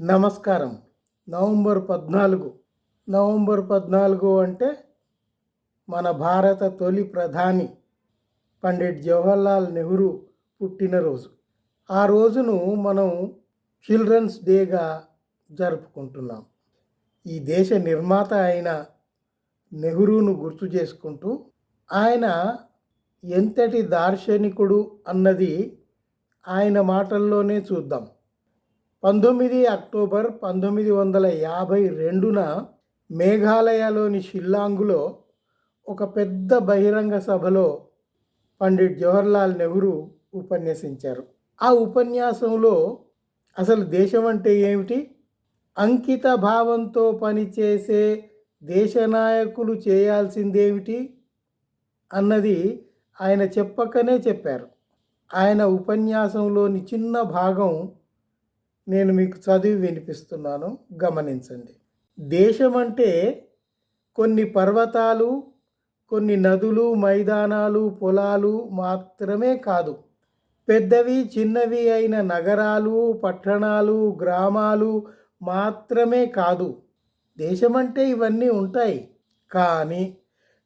నమస్కారం. నవంబర్ పద్నాలుగు. నవంబర్ పద్నాలుగు అంటే మన భారత తొలి ప్రధాని పండిట్ జవహర్లాల్ నెహ్రూ పుట్టినరోజు. ఆ రోజును మనం చిల్డ్రన్స్ డేగా జరుపుకుంటున్నాం. ఈ దేశ నిర్మాత అయిన నెహ్రూను గుర్తు చేసుకుంటూ ఆయన ఎంతటి దార్శనికుడు అన్నది ఆయన మాటల్లోనే చూద్దాం. పంతొమ్మిది అక్టోబర్ పంతొమ్మిది వందల యాభై రెండున మేఘాలయలోని షిల్లాంగులో ఒక పెద్ద బహిరంగ సభలో పండిట్ జవహర్లాల్ నెహ్రూ ఉపన్యసించారు. ఆ ఉపన్యాసంలో అసలు దేశం అంటే ఏమిటి? అంకిత భావంతో పనిచేసే దేశ నాయకులు చేయాల్సిందేమిటి? అన్నది ఆయన చెప్పకనే చెప్పారు. ఆయన ఉపన్యాసంలోని చిన్న భాగం నేను మీకు చదివి వినిపిస్తున్నాను. గమనించండి. దేశం అంటే కొన్ని పర్వతాలు కొన్ని నదులు మైదానాలు పొలాలు మాత్రమే కాదు. పెద్దవి చిన్నవి అయిన నగరాలు పట్టణాలు గ్రామాలు మాత్రమే కాదు. దేశమంటే ఇవన్నీ ఉంటాయి. కానీ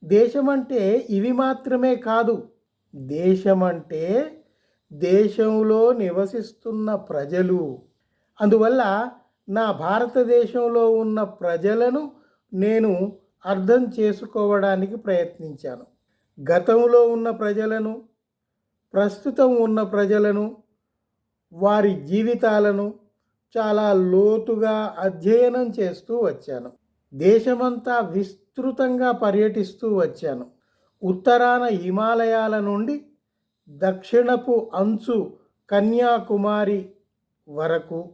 దేశమంటే ఇవి మాత్రమే కాదు. దేశమంటే దేశంలో నివసిస్తున్న ప్రజలు. అందువల్ల నా భారతదేశంలో ఉన్న ప్రజలను నేను అర్థం చేసుకోవడానికి ప్రయత్నించాను. గతంలో ఉన్న ప్రజలను ప్రస్తుతం ఉన్న ప్రజలను వారి జీవితాలను చాలా లోతుగా అధ్యయనం చేస్తూ వచ్చాను. దేశమంతా విస్తృతంగా పర్యటిస్తూ వచ్చాను. ఉత్తరాన హిమాలయాల నుండి దక్షిణపు అంచు కన్యాకుమారి వరకు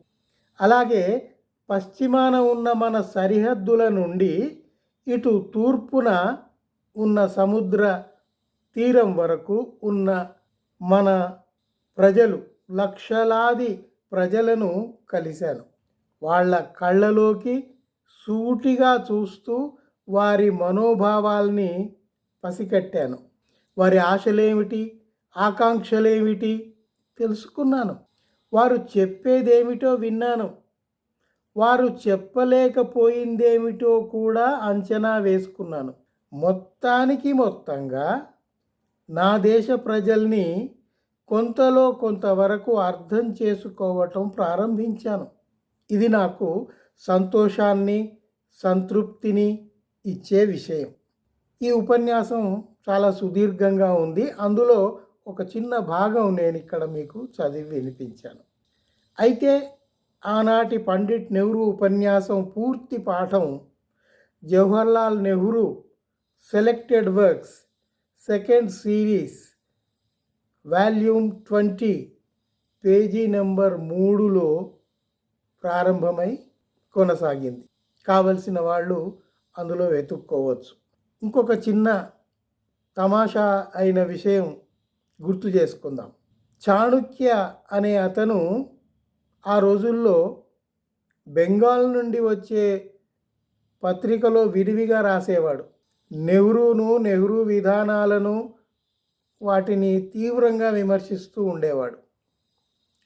అలాగే పశ్చిమాన ఉన్న మన సరిహద్దుల నుండి ఇటు తూర్పున ఉన్న సముద్ర తీరం వరకు ఉన్న మన ప్రజలు లక్షలాది ప్రజలను కలిశాను. వాళ్ళ కళ్ళలోకి సూటిగా చూస్తూ వారి మనోభావాల్ని పసికట్టాను వారి ఆశలేమిటి ఆకాంక్షలేమిటి తెలుసుకున్నాను. వారు చెప్పేదేమిటో విన్నాను. వారు చెప్పలేకపోయిందేమిటో కూడా అంచనా వేసుకున్నాను. మొత్తానికి మొత్తంగా నా దేశ ప్రజల్ని కొంతలో కొంతవరకు అర్థం చేసుకోవటం ప్రారంభించాను. ఇది నాకు సంతోషాన్ని సంతృప్తిని ఇచ్చే విషయం. ఈ ఉపన్యాసం చాలా సుదీర్ఘంగా ఉంది. అందులో ఒక చిన్న భాగం నేను ఇక్కడ మీకు చదివి వినిపించాను. అయితే ఆనాటి పండిట్ నెహ్రూ ఉపన్యాసం పూర్తి పాఠం Jawaharlal Nehru selected works second series volume twenty page number మూడులో ప్రారంభమై కొనసాగింది. కావలసిన వాళ్ళు అందులో వెతుక్కోవచ్చు. ఇంకొక చిన్న తమాషా అయిన విషయం గుర్తు చేసుకుందాం. చాణుక్య అనే అతను ఆ రోజుల్లో బెంగాల్ నుండి వచ్చే పత్రికలో విడివిగా రాసేవాడు. నెహ్రూను నెహ్రూ విధానాలను వాటిని తీవ్రంగా విమర్శిస్తూ ఉండేవాడు.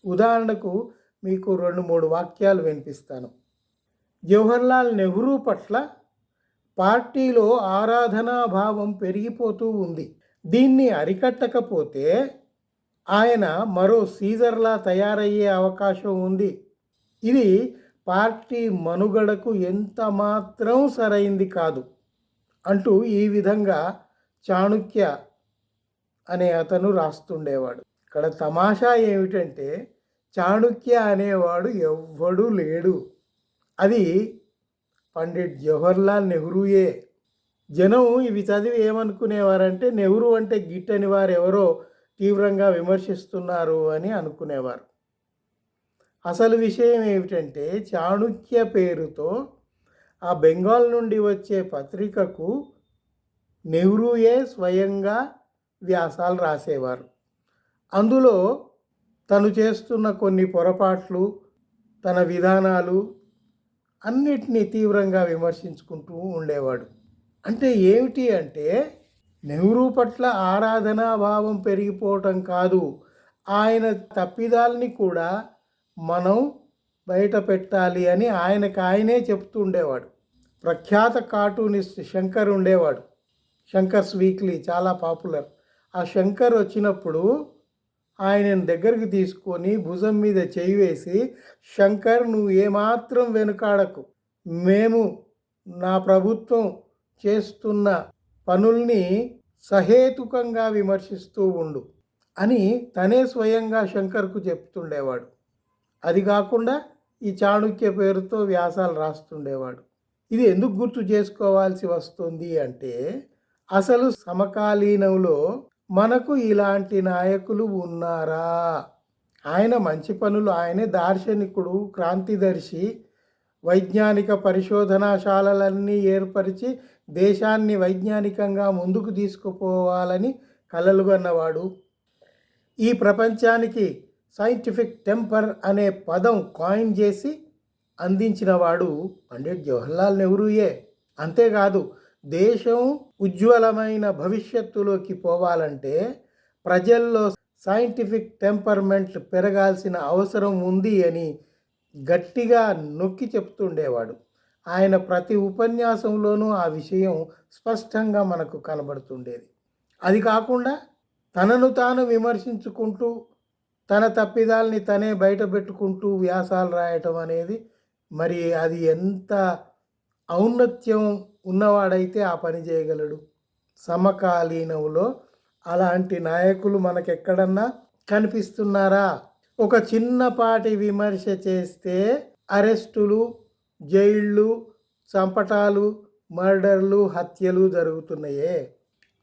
ఉదాహరణకు మీకు రెండు మూడు వాక్యాలు వినిపిస్తాను. జవహర్లాల్ నెహ్రూ పట్ల పార్టీలో ఆరాధనా భావం పెరిగిపోతూ ఉంది. దీన్ని అరికట్టకపోతే ఆయన మరో సీజర్లా తయారయ్యే అవకాశం ఉంది. ఇది పార్టీ మనుగడకు ఎంత మాత్రం సరైంది కాదు అంటూ ఈ విధంగా చాణుక్య అనే అతను రాస్తుండేవాడు. ఇక్కడ తమాషా ఏమిటంటే చాణుక్య అనేవాడు ఎవ్వడూ లేడు. అది పండిట్ జవహర్లాల్ నెహ్రూయే జనం ఇవి చదివి ఏమనుకునేవారంటే నెహ్రూ అంటే గిట్టని వారు ఎవరో తీవ్రంగా విమర్శిస్తున్నారు అని అనుకునేవారు. అసలు విషయం ఏమిటంటే చాణుక్య పేరుతో ఆ బెంగాల్ నుండి వచ్చే పత్రికకు నెహ్రూయే స్వయంగా వ్యాసాలు రాసేవారు. అందులో తను చేస్తున్న కొన్ని పొరపాట్లు తన విధానాలు అన్నిటినీ తీవ్రంగా విమర్శించుకుంటూ ఉండేవాడు. అంటే ఏమిటి అంటే నెహ్రూ పట్ల ఆరాధనా భావం పెరిగిపోవటం కాదు. ఆయన తప్పిదాల్ని కూడా మనం బయట పెట్టాలి అని ఆయనకు ఆయనే చెప్తూ ఉండేవాడు ప్రఖ్యాత కార్టూనిస్ట్ శంకర్ ఉండేవాడు. శంకర్స్ వీక్లీ చాలా పాపులర్. ఆ శంకర్ వచ్చినప్పుడు ఆయనను దగ్గరికి తీసుకొని భుజం మీద చేయి వేసి శంకర్ నువ్వు ఏమాత్రం వెనుకాడకు. మేము నా ప్రభుత్వం చేస్తున్న పనుల్ని సహేతుకంగా విమర్శిస్తూ ఉండు అని తనే స్వయంగా శంకర్కు చెప్తుండేవాడు. అది కాకుండా ఈ చాణుక్య పేరుతో వ్యాసాలు రాస్తుండేవాడు. ఇది ఎందుకు గుర్తు చేసుకోవాల్సి వస్తుంది అంటే అసలు సమకాలీనంలో మనకు ఇలాంటి నాయకులు ఉన్నారా? ఆయన మంచి పనులు ఆయనే దార్శనికుడు క్రాంతిదర్శి వైజ్ఞానిక పరిశోధనాశాలలన్నీ ఏర్పరిచి దేశాన్ని వైజ్ఞానికంగా ముందుకు తీసుకుపోవాలని కలలుగన్నవాడు ఈ ప్రపంచానికి సైంటిఫిక్ టెంపర్ అనే పదం కాయిన్ చేసి అందించినవాడు పండిట్ జవహర్లాల్ నెహ్రూయే. అంతేకాదు దేశం ఉజ్వలమైన భవిష్యత్తులోకి పోవాలంటే ప్రజల్లో సైంటిఫిక్ టెంపర్మెంట్ పెరగాల్సిన అవసరం ఉంది అని గట్టిగా నొక్కి చెప్తుండేవాడు. ఆయన ప్రతి ఉపన్యాసంలోనూ ఆ విషయం స్పష్టంగా మనకు కనబడుతుండేది. అది కాకుండా తనను తాను విమర్శించుకుంటూ తన తప్పిదాల్ని తనే బయటపెట్టుకుంటూ వ్యాసాలు రాయటం అనేది మరి అది ఎంత ఔన్నత్యం ఉన్నవాడైతే ఆ పని చేయగలడు. సమకాలీనంలో అలాంటి నాయకులు మనకెక్కడన్నా కనిపిస్తున్నారా? ఒక చిన్నపాటి విమర్శ చేస్తే అరెస్టులు జైళ్ళు చంపటాలు మర్డర్లు హత్యలు జరుగుతున్నాయే.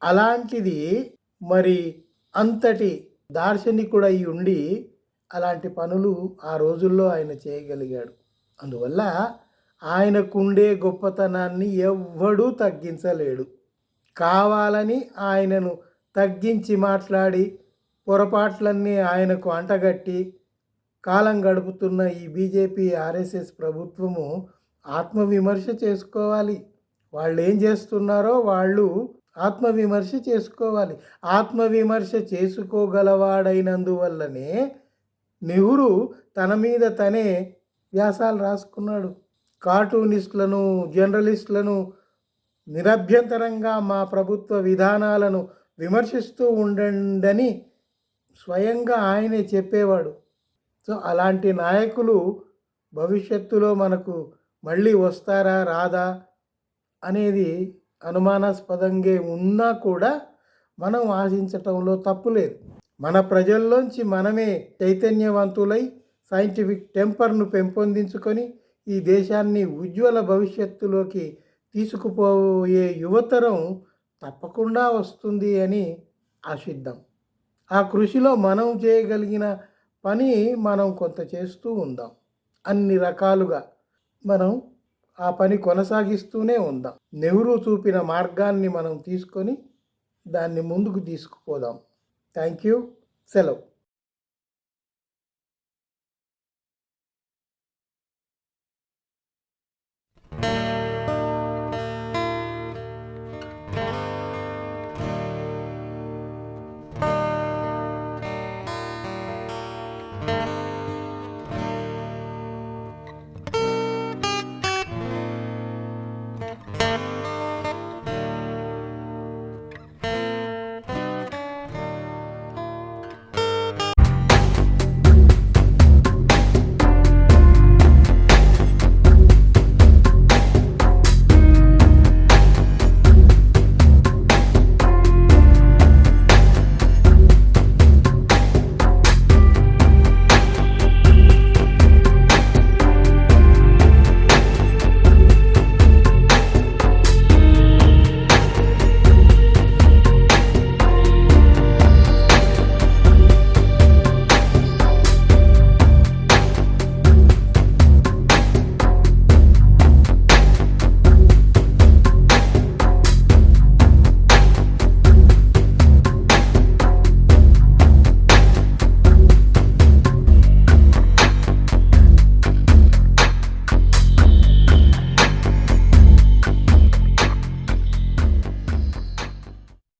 అలాంటిది మరి అంతటి దార్శనికుడై ఉండి అలాంటి పనులు ఆ రోజుల్లో ఆయన చేయగలిగాడు. అందువల్ల ఆయనకుండే గొప్పతనాన్ని ఎవ్వడూ తగ్గించలేడు. కావాలని ఆయనను తగ్గించి మాట్లాడి పొరపాట్లన్నీ ఆయనకు అంటగట్టి కాలం గడుపుతున్న ఈ బీజేపీ ఆర్ఎస్ఎస్ ప్రభుత్వము ఆత్మవిమర్శ చేసుకోవాలి. వాళ్ళు ఏం చేస్తున్నారో వాళ్ళు ఆత్మవిమర్శ చేసుకోవాలి. ఆత్మవిమర్శ చేసుకోగలవాడైనందువల్లనే నెహ్రూ తన మీద తనే వ్యాసాలు రాసుకున్నాడు. కార్టూనిస్టులను జర్నలిస్టులను నిరభ్యంతరంగా మా ప్రభుత్వ విధానాలను విమర్శిస్తూ ఉండండి స్వయంగా ఆయనే చెప్పేవాడు. సో అలాంటి నాయకులు భవిష్యత్తులో మనకు మళ్ళీ వస్తారా రాదా అనేది అనుమానాస్పదంగా ఉన్నా కూడా మనం ఆశించటంలో తప్పు లేదు. మన ప్రజల్లోంచి మనమే చైతన్యవంతులై సైంటిఫిక్ టెంపర్ను పెంపొందించుకొని ఈ దేశాన్ని ఉజ్వల భవిష్యత్తులోకి తీసుకుపోయే యువతరం తప్పకుండా వస్తుంది అని ఆశిద్దాం. ఆ కృషిలో మనం చేయగలిగిన పని మనం కొంత చేస్తూ ఉందాం. అన్ని రకాలుగా మనం ఆ పని కొనసాగిస్తూనే ఉందాం. నెహ్రూ చూపిన మార్గాన్ని మనం తీసుకొని దాన్ని ముందుకు తీసుకుపోదాం. Thank you. సెలవు.